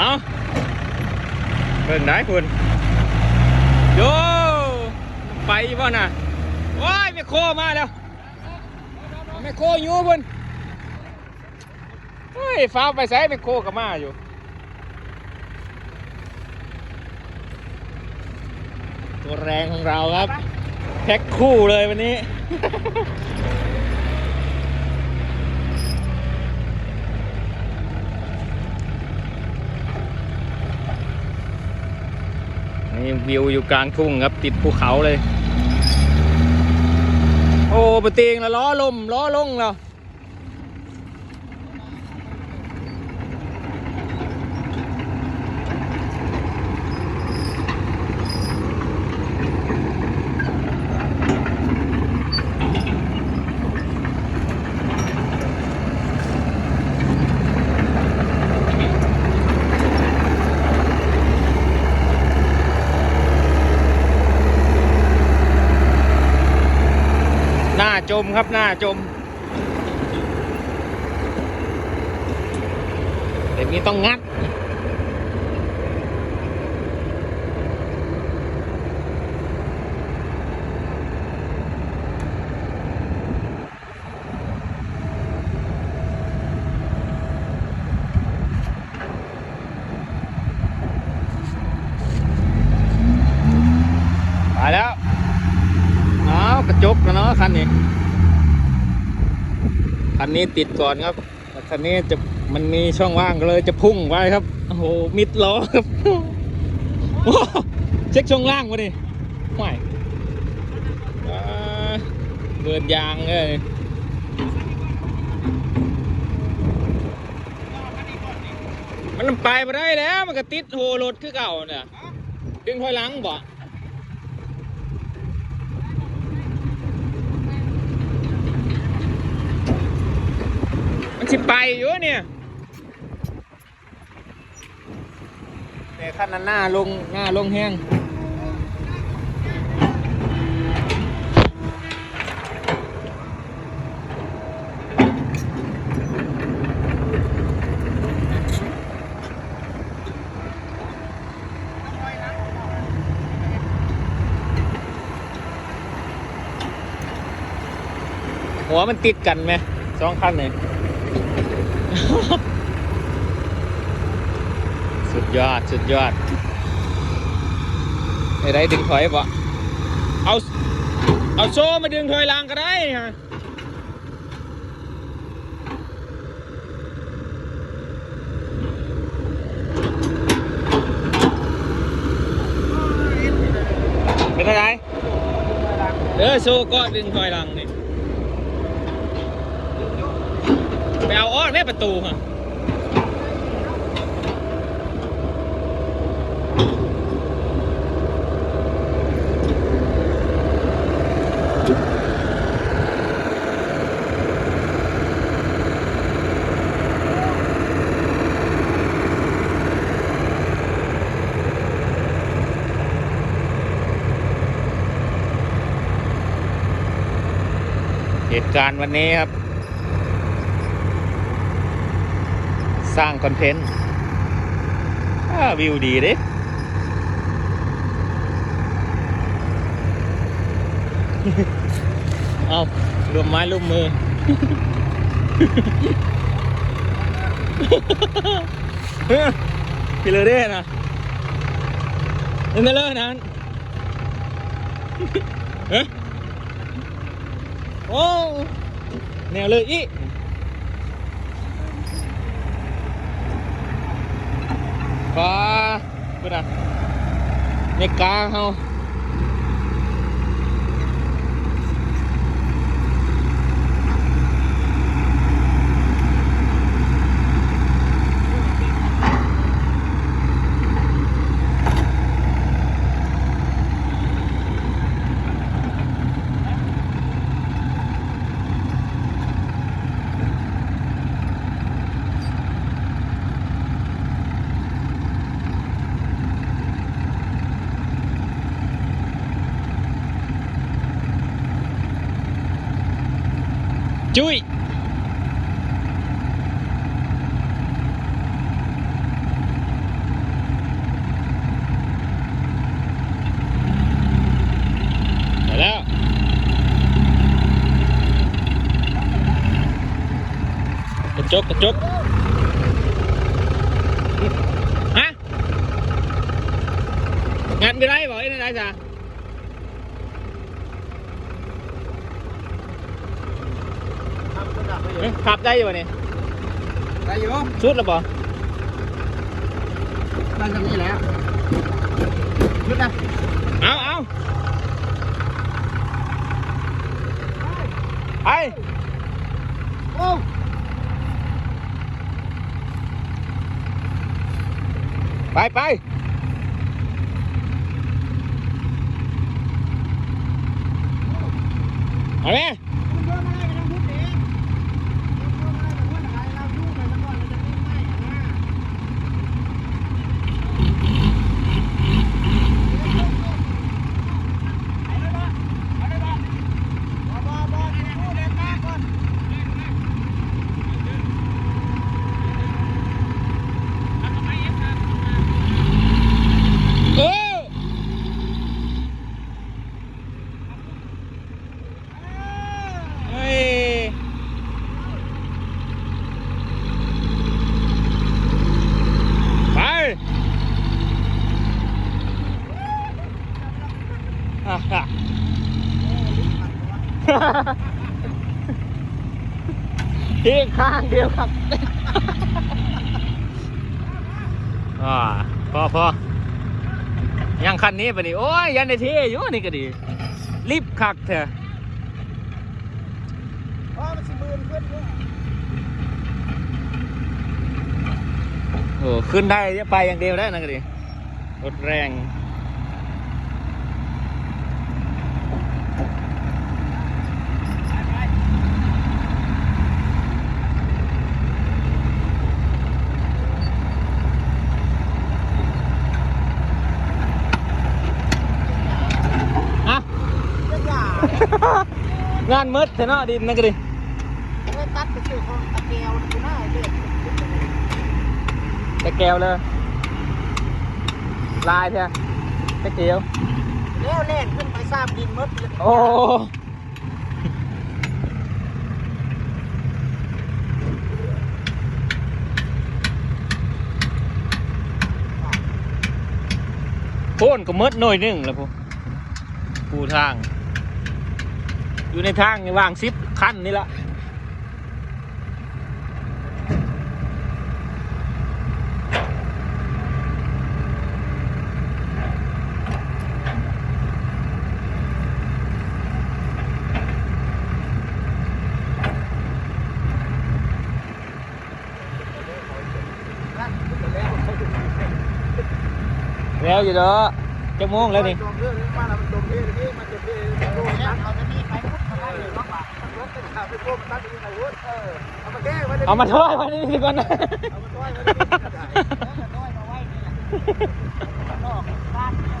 เอาเบิ่งได้คุณโยไปบ่น่ะว้ายแม่โคมาแล้วแม่โคอยู่พุ่นเฮ้ยฟ้าไปใส่แม่โคก็มาอยู่ตัวแรงของเราครับแพ็คคู่เลยวันนี้ นี่วิวอยู่กลางทุ่งครับติดภูเขาเลย โอ้ปะเตียงแล้วล้อลมล้อลงแล้ว จมครับหน้าจมเดี๋ยวนี้ต้องงัด ไปแล้วเอากระจกแล้วเนาะคันนี้ คันนี้ติดก่อนครับคันนี้จะมันมีช่องว่างก็เลยจะพุ่งไปครับโอ้โหมิดล้อครับโอ้เช็คช่องล่างมาดิไม่เบิดยางเลยมันไปมาได้แล้ว มันก็ติดโหรถคือเก่าเนี่ยดึงถอยหลังบ่ สิไปอยู่เนี่ย แต่ขั้นนั้นหน้าลงหน้าลงแห้งหัวมันติดกันไหมสองคันเลย สุดยอด สุดยอดไอ้ไรดึงถอยบ่เอา เอาโซ่มาดึงถอยหลังก็ได้ฮะเป็นอะไรเออโซ่ก็ดึงถอยหลัง แม่ประตูฮะเหตุการณ์วันนี้ครับ ร้างคอนเทนต์วิวดีเด้เอารวมไม้รวมมือ พี่เลยเด้นะนี่นเลยนั้นเฮ้โอ้แนวเลยอี ฟ้าเพื่อนอะในกลางเฮา chui. Chốt cái chốt hả? Ngăn cái đấy bởi nó đã ra. านไม่ได้บอกไอ้นี่ได้จ้ะเอ้ยขับได้อยู่วะนี่ได้อยู่ชุดแล้วปะได้จะมีแล้วขึ้นนะเอาเอาไปโอ้ไปไปเอาไหม คุณเดินมาได้ก็ต้องพูดเองเดินมาได้ก็พูดอะไรเรายุ่งไปซะก่อนเราจะไม่ไหม้นะเอาเลยบ่เอาเลยบ่บ่บ่บ่พูดเดินมาก่อน เออเฮ้ยไปอะฮะ ที่างเดียวครับอ่าพอพอยังคันนี้ปะนี่โอ้ยยันในเทอยู่นี่ก็ดีรีบคักเถอะอ๋อมันสิหมื่นขึ้นด้วยโอ้ขึ้นได้จะไปอย่างเดียวได้นะก็ดีรถแรงอะ จะหย่างานมืดเถอะเนาะดินนั่นก็ดีเอ้ยตัดไปซื้อของตะเกียวดูหน้าเด็กตะแก้วเลยลายเถอะตะเกียวแล้วเล่นขึ้นไปสร้างดินมดเลยโอ้โพ่นก็มืดหน่อยหนึงแล้วพวกปูทาง อยู่ในทางนี่วางซิปขั้นนี่ละแล้วอยู่เด้อจะโมงแล้วนี่จมเรื่องนี้มาแล้วมันจม เองนี้มันจมเรื่องนี้ดูนะเอาจะมีไปพุทธอะไรหรือว่ามันรถเป็นข่าวไปพวกมันตั้งอยู่ในวุฒิเออเอามาแก้ไว้เอามาถ้วยมานี่สิก่อนนะเอามาต้อยไว้ที่กระดาษแล้วก็ต้อยมาไว้นี่แหละนอกบ้านเนี่ย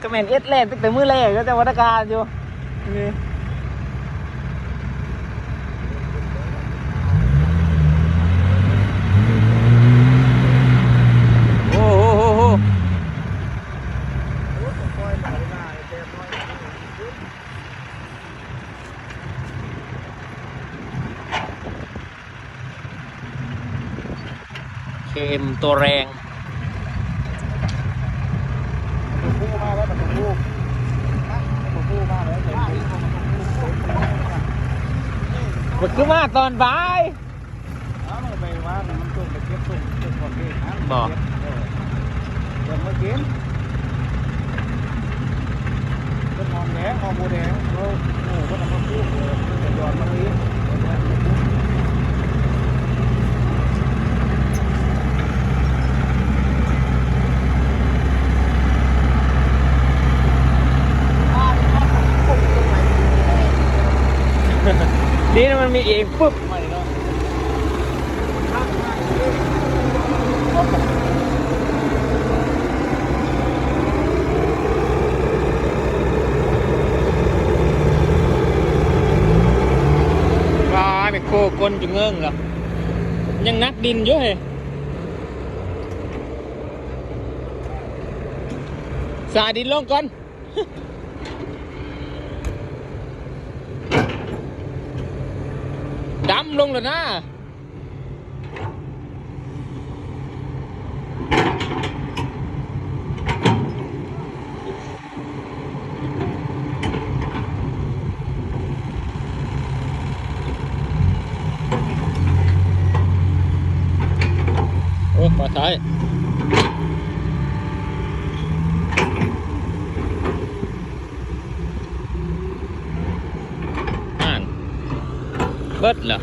ก็เหม็นเอ็ดแลนตั้งแต่มือแรกก็แต่วัตการอยู่นี่โอ้โหโหโห โอ้ยต้อยมาเลยนะแกต้อย เค็มตัวแรงตัวผู้มาแล้วตัวผู้ตัวผู้มาแล้วตัวผู้ มันคือมาตอนบ่าย เอาไปว่ามันตุ่มไปเก็บตุ่มตุ่มก่อนพี่นะเดี๋ยวมากินเป็นหอมแดงหอมโมแดงเราโอ้ก็นำมาพูดเลยย้อนมาลี้ นี่นะมันมีเองปุ๊บมาเลยเนาะว้าไปโคกลจุงเงิงเหรอยังนักดินอยู่เฮ้ยสาดินลงก่อนำลงแล้วนะโอ้ปลาท้ายเบิดเหรอ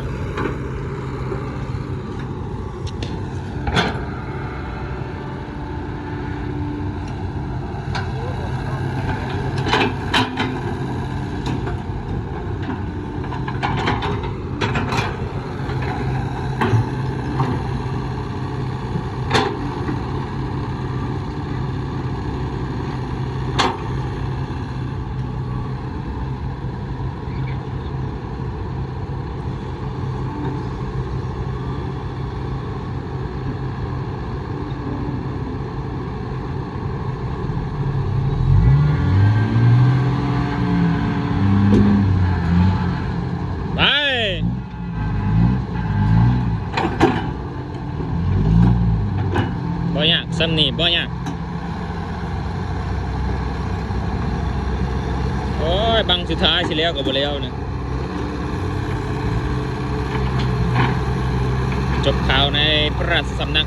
ไป บ่ยากสำนีบ่ยากโอ้ยบังสุดท้ายสิแล้วกับบ่แล้วเนี่ยจบข่าวในพระราชสำนัก